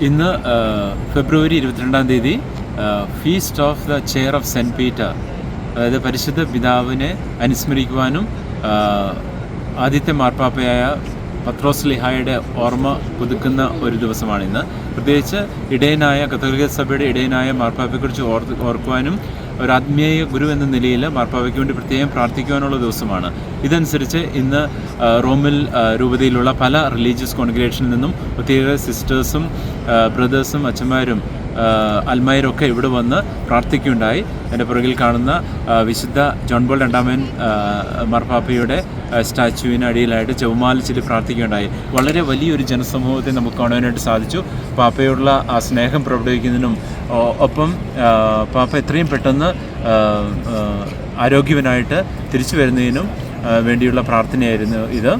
ഇന്ന് ഫെബ്രുവരി ഇരുപത്തിരണ്ടാം തീയതി feast of the chair of Saint Peter അതായത് പരിശുദ്ധ പിതാവിനെ അനുസ്മരിക്കുവാനും ആദ്യത്തെ മാർപ്പാപ്പയായ പത്രോസ് ലിഹായുടെ ഓർമ്മ പുതുക്കുന്ന ഒരു ദിവസമാണ് ഇന്ന് പ്രത്യേകിച്ച് ഇടയനായ കത്തോലിക്ക സഭയുടെ ഇടയനായ മാർപ്പാപ്പയെക്കുറിച്ച് ഓർത്ത് ഓർക്കുവാനും ഒരു ആത്മീയ ഗുരു എന്ന നിലയിൽ മാർപ്പാപ്പയ്ക്ക് വേണ്ടി പ്രത്യേകം പ്രാർത്ഥിക്കുവാനുള്ള ദിവസമാണ്. ഇതനുസരിച്ച് ഇന്ന് റോമിൽ രൂപതയിലുള്ള പല റിലീജിയസ് കോൺഗ്രേഷനിൽ നിന്നും ഒത്തിരി സിസ്റ്റേഴ്സും ബ്രദേഴ്സും അച്ഛന്മാരും അൽമായരൊക്കെ ഇവിടെ വന്ന് പ്രാർത്ഥിക്കുകയുണ്ടായി. എന്റെ പുറകിൽ കാണുന്ന വിശുദ്ധ ജോൺ ബോൾ രണ്ടാമൻ മർപ്പാപ്പയുടെ സ്റ്റാച്യുവിന് അടിയിലായിട്ട് ചെവുമാല ചൊല്ലി പ്രാർത്ഥിക്കുകയുണ്ടായി. വളരെ വലിയൊരു ജനസമൂഹത്തെ നമുക്ക് കാണുവാനായിട്ട് സാധിച്ചു. പാപ്പയോടുള്ള ആ സ്നേഹം പ്രകടിപ്പിക്കുന്നതിനും ഒപ്പം പാപ്പ എത്രയും പെട്ടെന്ന് ആരോഗ്യവനായിട്ട് തിരിച്ചു വരുന്നതിനും വേണ്ടിയുള്ള പ്രാർത്ഥനയായിരുന്നു ഇത്.